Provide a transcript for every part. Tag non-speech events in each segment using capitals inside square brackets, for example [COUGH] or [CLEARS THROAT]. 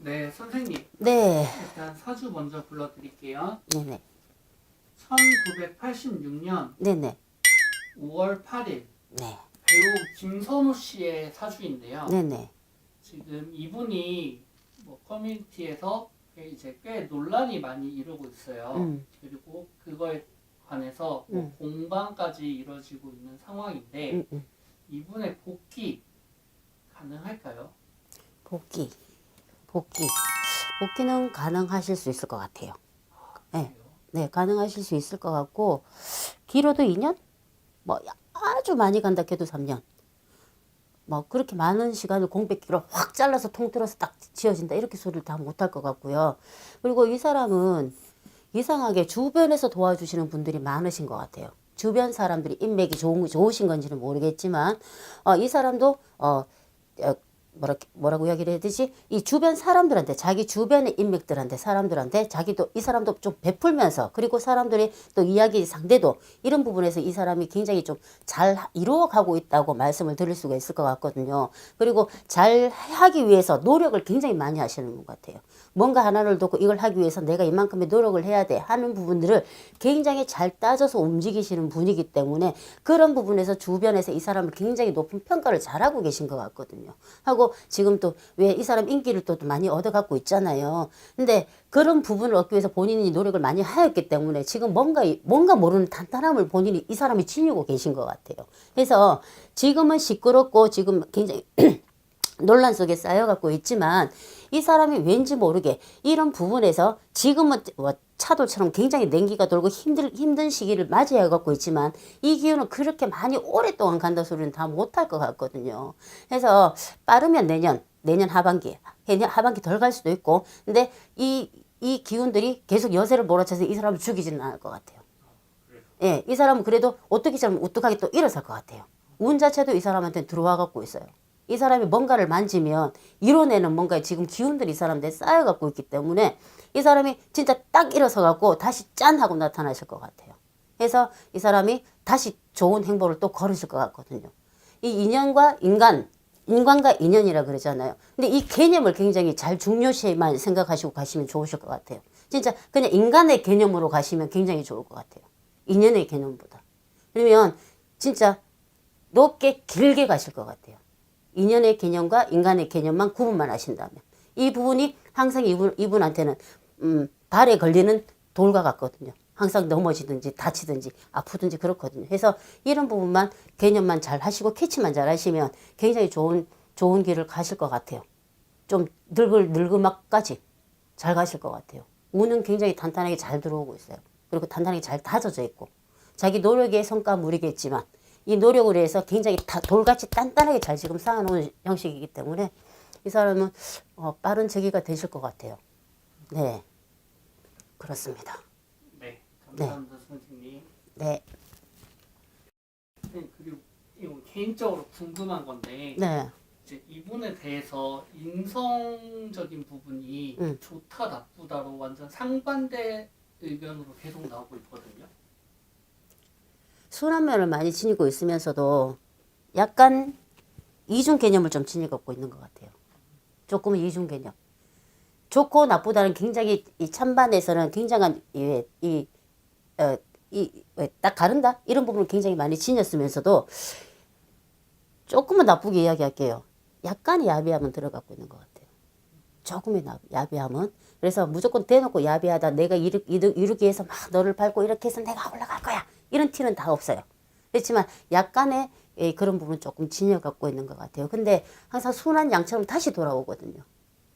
네, 선생님. 네, 일단 사주 먼저 불러드릴게요. 네네, 1986년 네네, 5월 8일 네, 배우 김선우 씨의 사주인데요. 네네, 지금 이분이 뭐 커뮤니티에서 이제 꽤 논란이 많이 이루고 있어요. 음, 그리고 그거에 관해서 뭐 음. 공방까지 이루어지고 있는 상황인데 음, 음. 이분의 복귀 가능할까요? 복귀, 복귀, 복귀는 가능하실 수 있을 것 같아요. 네. 네, 가능하실 수 있을 것 같고, 길어도 2년? 뭐, 아주 많이 간다 해도 3년. 뭐, 그렇게 많은 시간을 공백기로 확 잘라서 통틀어서 딱 지어진다. 이렇게 소리를 다 못할 것 같고요. 그리고 이 사람은 이상하게 주변에서 도와주시는 분들이 많으신 것 같아요. 주변 사람들이 인맥이 좋은, 좋으신 건지는 모르겠지만, 어, 이 사람도, 어, 어, 뭐라, 뭐라고 이야기를 해야 되지? 이 주변 사람들한테, 자기 주변의 인맥들한테, 사람들한테, 자기도, 이 사람도 좀 베풀면서, 그리고 사람들이 또 이야기 상대도, 이런 부분에서 이 사람이 굉장히 좀 잘 이루어가고 있다고 말씀을 드릴 수가 있을 것 같거든요. 그리고 잘 하기 위해서 노력을 굉장히 많이 하시는 것 같아요. 뭔가 하나를 놓고 이걸 하기 위해서 내가 이만큼의 노력을 해야 돼 하는 부분들을 굉장히 잘 따져서 움직이시는 분이기 때문에 그런 부분에서 주변에서 이 사람을 굉장히 높은 평가를 잘하고 계신 것 같거든요. 하고 지금 또 왜 이 사람 인기를 또 많이 얻어갖고 있잖아요. 근데 그런 부분을 얻기 위해서 본인이 노력을 많이 하였기 때문에 지금 뭔가 뭔가 모르는 단단함을 본인이 이 사람이 지니고 계신 것 같아요. 그래서 지금은 시끄럽고 지금 굉장히 [CLEARS THROAT] 논란 속에 쌓여갖고 있지만 이 사람이 왠지 모르게 이런 부분에서 지금은 뭐 차돌처럼 굉장히 냉기가 돌고 힘들, 힘든 시기를 맞이해 갖고 있지만 이 기운은 그렇게 많이 오랫동안 간다 소리는 다 못할 것 같거든요. 그래서 빠르면 내년, 내년 하반기, 내년 하반기 덜 갈 수도 있고 근데 이, 이 기운들이 계속 여세를 몰아쳐서 이 사람을 죽이지는 않을 것 같아요. 예, 이 사람은 그래도 좀 우뚝하게 또 일어설 것 같아요. 운 자체도 이 사람한테 들어와 갖고 있어요. 이 사람이 뭔가를 만지면 이뤄내는 뭔가 지금 기운들이 이 사람한테 쌓여 갖고 있기 때문에 이 사람이 진짜 딱 일어서 갖고 다시 짠 하고 나타나실 것 같아요. 그래서 이 사람이 다시 좋은 행보를 또 걸으실 것 같거든요. 이 인연과 인간, 인간과 인연이라 그러잖아요. 근데 이 개념을 굉장히 잘 중요시만 생각하시고 가시면 좋으실 것 같아요. 진짜 그냥 인간의 개념으로 가시면 굉장히 좋을 것 같아요. 인연의 개념보다. 그러면 진짜 높게 길게 가실 것 같아요. 인연의 개념과 인간의 개념만 구분만 하신다면. 이 부분이 항상 이분, 이분한테는, 음, 발에 걸리는 돌과 같거든요. 항상 넘어지든지 다치든지 아프든지 그렇거든요. 그래서 이런 부분만 개념만 잘 하시고 캐치만 잘 하시면 굉장히 좋은, 좋은 길을 가실 것 같아요. 좀 늙을, 늙음악까지 잘 가실 것 같아요. 운은 굉장히 단단하게 잘 들어오고 있어요. 그리고 단단하게 잘 다져져 있고. 자기 노력의 성과물이겠지만 이 노력을 위해서 굉장히 다 돌같이 단단하게 잘 지금 쌓아놓은 형식이기 때문에 이 사람은 어, 빠른 재기가 되실 것 같아요. 네. 그렇습니다. 네, 감사합니다, 선생님. 네. 선생님, 그리고 이거 개인적으로 궁금한 건데 네. 이제 이분에 대해서 인성적인 부분이 음. 좋다 나쁘다로 완전 상반대 의견으로 계속 나오고 있거든요. 순한 면을 많이 지니고 있으면서도 약간 이중 개념을 좀 지니고 있는 것 같아요. 조금은 이중 개념. 좋고 나쁘다는 굉장히 이 찬반에서는 굉장한 이, 이, 어, 이, 왜, 딱 가른다? 이런 부분을 굉장히 많이 지녔으면서도 조금은 나쁘게 이야기할게요. 약간의 야비함은 들어가고 있는 것 같아요. 조금의 나- 야비함은. 그래서 무조건 대놓고 야비하다. 내가 이루, 이루, 이루기 위해서 막 너를 밟고 이렇게 해서 내가 올라갈 거야. 이런 티는 다 없어요. 그렇지만 약간의 예, 그런 부분 조금 지녀 갖고 있는 것 같아요. 근데 항상 순한 양처럼 다시 돌아오거든요.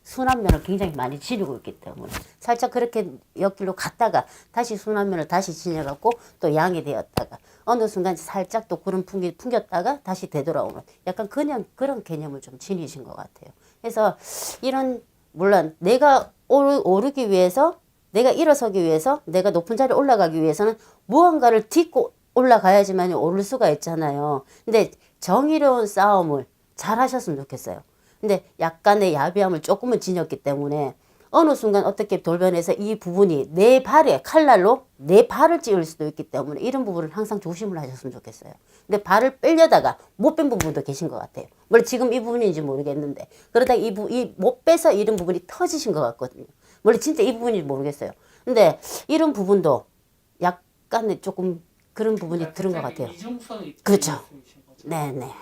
순한 면을 굉장히 많이 지니고 있기 때문에 살짝 그렇게 옆길로 갔다가 다시 순한 면을 다시 지녀갖고 또 양이 되었다가 어느 순간 살짝 또 구름 풍기, 풍겼다가 다시 되돌아오는 약간 그냥 그런 개념을 좀 지니신 것 같아요. 그래서 이런 물론 내가 오르, 오르기 위해서 내가 일어서기 위해서 내가 높은 자리에 올라가기 위해서는 무언가를 딛고 올라가야지만 오를 수가 있잖아요. 근데 정의로운 싸움을 잘 하셨으면 좋겠어요. 근데 약간의 야비함을 조금은 지녔기 때문에 어느 순간 어떻게 돌변해서 이 부분이 내 발에 칼날로 내 발을 찌를 수도 있기 때문에 이런 부분을 항상 조심을 하셨으면 좋겠어요. 근데 발을 빼려다가 못 뺀 부분도 계신 것 같아요. 물론 지금 이 부분인지 모르겠는데 그러다가 이, 부, 이 못 빼서 이런 부분이 터지신 것 같거든요. 물론 진짜 이 부분인지 모르겠어요. 근데 이런 부분도 약간의 조금 그런 부분이 들은 것 같아요. 그렇죠. 네네.